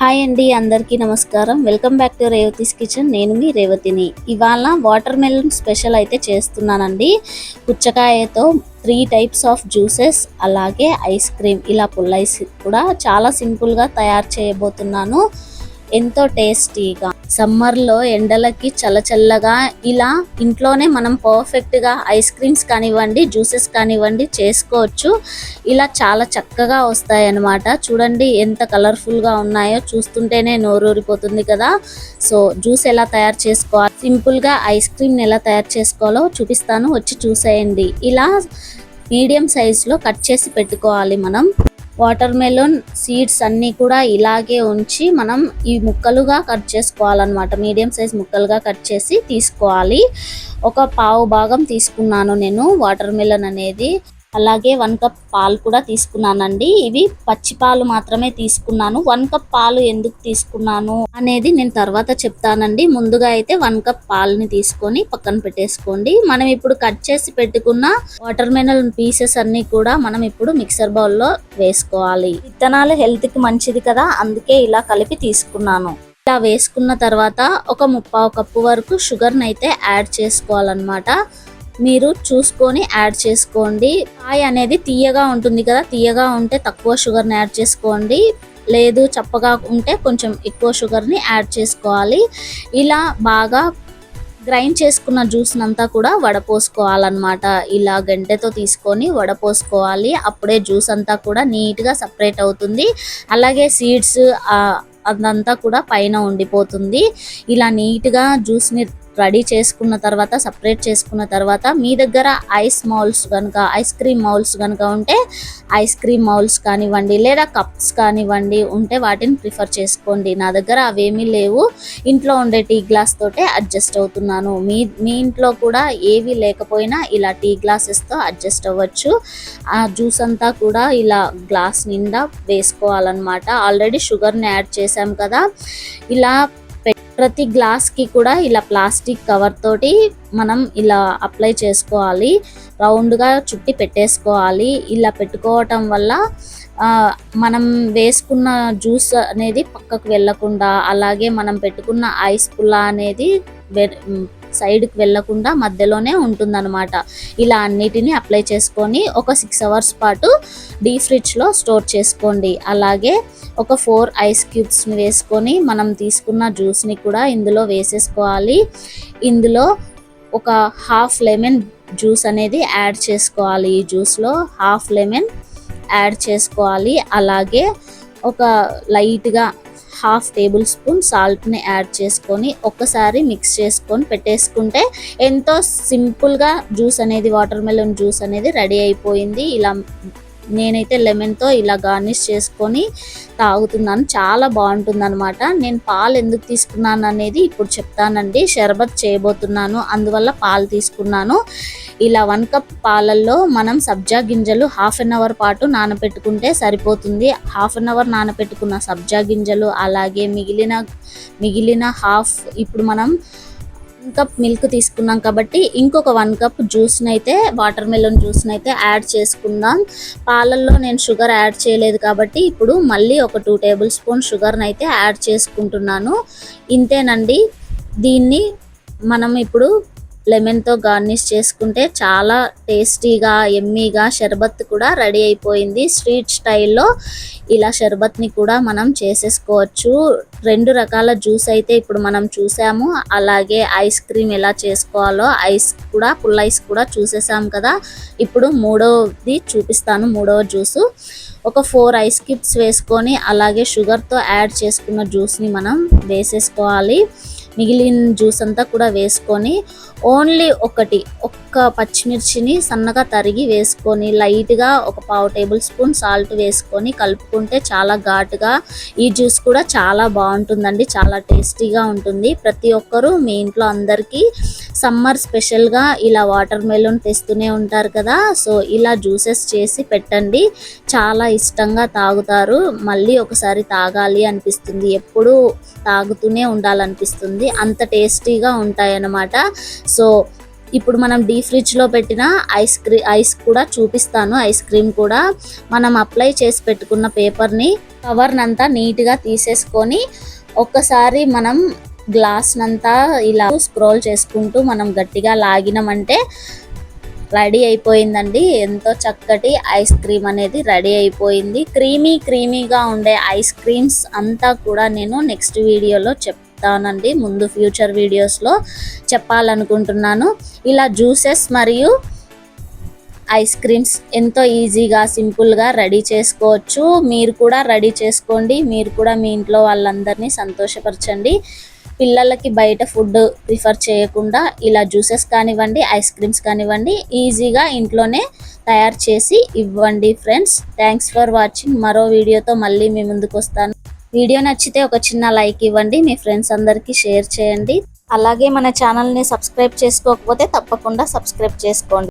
Hi అండి అందరికీ నమస్కారం. Welcome back to Revathi's kitchen. నేను మీ రేవతిని. ఇవాళ వాటర్ మెలన్ స్పెషల్ అయితే చేస్తున్నానండి. పుచ్చకాయతో త్రీ టైప్స్ ఆఫ్ జ్యూసెస్ అలాగే ఐస్ క్రీమ్. ఇలా పుల్ల ఐస్ కూడా చాలా సింపుల్గా తయారు చేయబోతున్నాను. ఎంతో టేస్టీగా. సమ్మర్లో ఎండలకి చల్లచల్లగా ఇలా ఇంట్లోనే మనం పర్ఫెక్ట్గా ఐస్ క్రీమ్స్ కానివ్వండి జ్యూసెస్ కానివ్వండి చేసుకోవచ్చు. ఇలా చాలా చక్కగా వస్తాయి అన్నమాట చూడండి ఎంత కలర్ఫుల్గా ఉన్నాయో చూస్తుంటేనే నోరూరిపోతుంది కదా. సో జ్యూస్ ఎలా తయారు చేసుకోవాలి సింపుల్గా ఐస్ క్రీమ్ని ఎలా తయారు చేసుకోవాలో చూపిస్తాను. వచ్చి చూసేయండి. ఇలా మీడియం సైజులో కట్ చేసి పెట్టుకోవాలి మనం. వాటర్ మెలోన్ సీడ్స్ అన్నీ కూడా ఇలాగే ఉంచి మనం ఈ ముక్కలుగా కట్ చేసుకోవాలన్నమాట. మీడియం సైజ్ ముక్కలుగా కట్ చేసి తీసుకోవాలి. ఒక పావు భాగం తీసుకున్నాను నేను వాటర్ మెలోన్ అనేది. అలాగే వన్ కప్ పాలు కూడా తీసుకున్నానండి. ఇవి పచ్చి పాలు మాత్రమే తీసుకున్నాను. వన్ కప్ పాలు ఎందుకు తీసుకున్నాను అనేది నేను తర్వాత చెప్తానండి. ముందుగా అయితే వన్ కప్ పాలని తీసుకొని పక్కన పెట్టేసుకోండి. మనం ఇప్పుడు కట్ చేసి పెట్టుకున్న వాటర్ మెనల్ పీసెస్ అన్ని కూడా మనం ఇప్పుడు మిక్సర్ బౌల్లో వేసుకోవాలి. విత్తనాలు హెల్త్కి మంచిది కదా అందుకే ఇలా కలిపి తీసుకున్నాను. ఇలా వేసుకున్న తర్వాత ఒక ముప్పావు కప్పు వరకు షుగర్ని అయితే యాడ్ చేసుకోవాలన్నమాట. మీరు చూసుకొని యాడ్ చేసుకోండి. కాయ అనేది తీయగా ఉంటుంది కదా తీయగా ఉంటే తక్కువ షుగర్ని యాడ్ చేసుకోండి. లేదు చప్పగా ఉంటే కొంచెం ఎక్కువ షుగర్ని యాడ్ చేసుకోవాలి. ఇలా బాగా గ్రైండ్ చేసుకున్న జ్యూస్నంతా కూడా వడపోసుకోవాలన్నమాట. ఇలా గంటెతో తీసుకొని వడపోసుకోవాలి. అప్పుడే జ్యూస్ అంతా కూడా నీట్గా సపరేట్ అవుతుంది. అలాగే సీడ్స్ అదంతా కూడా పైన ఉండిపోతుంది. ఇలా నీట్గా జ్యూస్ని రెడీ చేసుకున్న తర్వాత సపరేట్ చేసుకున్న తర్వాత మీ దగ్గర ఐస్ మౌల్స్ కనుక ఐస్ క్రీమ్ మౌల్స్ కనుక ఉంటే ఐస్ క్రీమ్ మౌల్స్ కానివ్వండి లేదా కప్స్ కానివ్వండి ఉంటే వాటిని ప్రిఫర్ చేసుకోండి. నా దగ్గర అవేమీ లేవు. ఇంట్లో ఉండే టీ గ్లాస్ తోటే అడ్జస్ట్ అవుతున్నాను. మీ మీ ఇంట్లో కూడా ఏవి లేకపోయినా ఇలా టీ గ్లాసెస్తో అడ్జస్ట్ అవ్వచ్చు. ఆ జ్యూస్ అంతా కూడా ఇలా గ్లాస్ నిండా వేసుకోవాలన్నమాట. ఆల్రెడీ షుగర్ని యాడ్ చేసాం కదా. ఇలా ప్రతి గ్లాస్కి కూడా ఇలా ప్లాస్టిక్ కవర్ తోటి మనం ఇలా అప్లై చేసుకోవాలి. రౌండ్గా చుట్టి పెట్టేసుకోవాలి. ఇలా పెట్టుకోవటం వల్ల మనం వేసుకున్న జ్యూస్ అనేది పక్కకు వెళ్ళకుండా అలాగే మనం పెట్టుకున్న ఐస్ పుల్ల అనేది సైడ్కి వెళ్ళకుండా మధ్యలోనే ఉంటుందన్నమాట. ఇలా అన్నిటిని అప్లై చేసుకొని ఒక సిక్స్ అవర్స్ పాటు డీ ఫ్రిడ్జ్లో స్టోర్ చేసుకోండి. అలాగే ఒక ఫోర్ ఐస్ క్యూబ్స్ని వేసుకొని మనం తీసుకున్న జ్యూస్ని కూడా ఇందులో వేసేసుకోవాలి. ఇందులో ఒక హాఫ్ లెమన్ జ్యూస్ అనేది యాడ్ చేసుకోవాలి. ఈ జ్యూస్లో హాఫ్ లెమన్ యాడ్ చేసుకోవాలి. అలాగే ఒక లైట్గా హాఫ్ టేబుల్ స్పూన్ సాల్ట్ని యాడ్ చేసుకొని ఒక్కసారి మిక్స్ చేసుకొని పెట్టేసుకుంటే ఎంతో సింపుల్గా జ్యూస్ అనేది వాటర్ మెలన్ జ్యూస్ అనేది రెడీ అయిపోయింది. ఇలా నేనైతే లెమన్తో ఇలా గార్నిష్ చేసుకొని తాగుతున్నాను. చాలా బాగుంటుంది అనమాట నేను పాలు ఎందుకు తీసుకున్నాను అనేది ఇప్పుడు చెప్తానండి. షర్బత్ చేయబోతున్నాను. అందువల్ల పాలు తీసుకున్నాను. ఇలా వన్ కప్ పాలల్లో మనం సబ్జా గింజలు హాఫ్ అన్ అవర్ పాటు నానబెట్టుకుంటే సరిపోతుంది. హాఫ్ అన్ అవర్ నానబెట్టుకున్న సబ్జా గింజలు అలాగే మిగిలిన మిగిలిన హాఫ్ ఇప్పుడు మనం కప్ మిల్క్ తీసుకున్నాం కాబట్టి ఇంకొక వన్ కప్ జ్యూస్ని అయితే వాటర్ మెలన్ జ్యూస్ని అయితే యాడ్ చేసుకుందాం. పాలల్లో నేను షుగర్ యాడ్ చేయలేదు కాబట్టి ఇప్పుడు మళ్ళీ ఒక టూ టేబుల్ స్పూన్ షుగర్ని అయితే యాడ్ చేసుకుంటున్నాను. ఇంతేనండి. దీన్ని మనం ఇప్పుడు లెమన్తో గార్నిష్ చేసుకుంటే చాలా టేస్టీగా ఎమ్మీగా షర్బత్ కూడా రెడీ అయిపోయింది. స్వీట్ స్టైల్లో ఇలా షర్బత్ని కూడా మనం చేసేసుకోవచ్చు. రెండు రకాల జ్యూస్ అయితే ఇప్పుడు మనం చూసాము. అలాగే ఐస్ క్రీమ్ ఎలా చేసుకోవాలో ఐస్ కూడా పుల్ ఐస్ కూడా చూసేసాం కదా. ఇప్పుడు మూడవది చూపిస్తాను మూడవ జ్యూసు. ఒక ఫోర్ ఐస్ క్యూబ్స్ వేసుకొని అలాగే షుగర్తో యాడ్ చేసుకున్న జ్యూస్ని మనం వేసేసుకోవాలి. మిగిలిన జ్యూస్ అంతా కూడా వేసుకొని ఓన్లీ ఒకటి ఒక్క పచ్చిమిర్చిని సన్నగా తరిగి వేసుకొని లైట్గా ఒక పావు టేబుల్ స్పూన్ సాల్ట్ వేసుకొని కలుపుకుంటే చాలా ఘాటుగా ఈ జ్యూస్ కూడా చాలా బాగుంటుందండి చాలా టేస్టీగా ఉంటుంది. ప్రతి ఒక్కరూ మీ ఇంట్లో అందరికీ సమ్మర్ స్పెషల్గా ఇలా వాటర్ మెలూన్ తెస్తూనే ఉంటారు కదా సో ఇలా జ్యూసెస్ చేసి పెట్టండి. చాలా ఇష్టంగా తాగుతారు మళ్ళీ ఒకసారి తాగాలి అనిపిస్తుంది ఎప్పుడూ తాగుతూనే ఉండాలనిపిస్తుంది. అంత టేస్టీగా ఉంటాయి అన్నమాట సో ఇప్పుడు మనం డీ ఫ్రిడ్జ్లో పెట్టిన ఐస్ క్రీ ఐస్ కూడా చూపిస్తాను. ఐస్ క్రీమ్ కూడా మనం అప్లై చేసి పెట్టుకున్న పేపర్ని కవర్నంతా నీట్గా తీసేసుకొని ఒక్కసారి మనం గ్లాస్నంతా ఇలా స్క్రోల్ చేసుకుంటూ మనం గట్టిగా లాగినామంటే రెడీ అయిపోయిందండి. ఎంతో చక్కటి ఐస్ క్రీమ్ అనేది రెడీ అయిపోయింది. క్రీమీ క్రీమీగా ఉండే ఐస్ క్రీమ్స్ అంతా కూడా నేను నెక్స్ట్ వీడియోలో చెప్తాను. చెప్తానండి ముందు ఫ్యూచర్ వీడియోస్లో చెప్పాలనుకుంటున్నాను. ఇలా జ్యూసెస్ మరియు ఐస్ క్రీమ్స్ ఎంతో ఈజీగా సింపుల్గా రెడీ చేసుకోవచ్చు. మీరు కూడా రెడీ చేసుకోండి. మీరు కూడా మీ ఇంట్లో వాళ్ళందరినీ సంతోషపరచండి. పిల్లలకి బయట ఫుడ్ ప్రిఫర్ చేయకుండా ఇలా జ్యూసెస్ కానివ్వండి ఐస్ క్రీమ్స్ కానివ్వండి ఈజీగా ఇంట్లోనే తయారు చేసి ఇవ్వండి ఫ్రెండ్స్ థ్యాంక్స్ ఫర్ వాచింగ్ మరో వీడియోతో మళ్ళీ మీ ముందుకు వస్తాను. వీడియో నచ్చితే ఒక చిన్న లైక్ ఇవ్వండి మీ ఫ్రెండ్స్ అందరికీ షేర్ చేయండి. అలాగే మన ఛానల్ని సబ్స్క్రైబ్ చేసుకోకపోతే తప్పకుండా సబ్స్క్రైబ్ చేసుకోండి.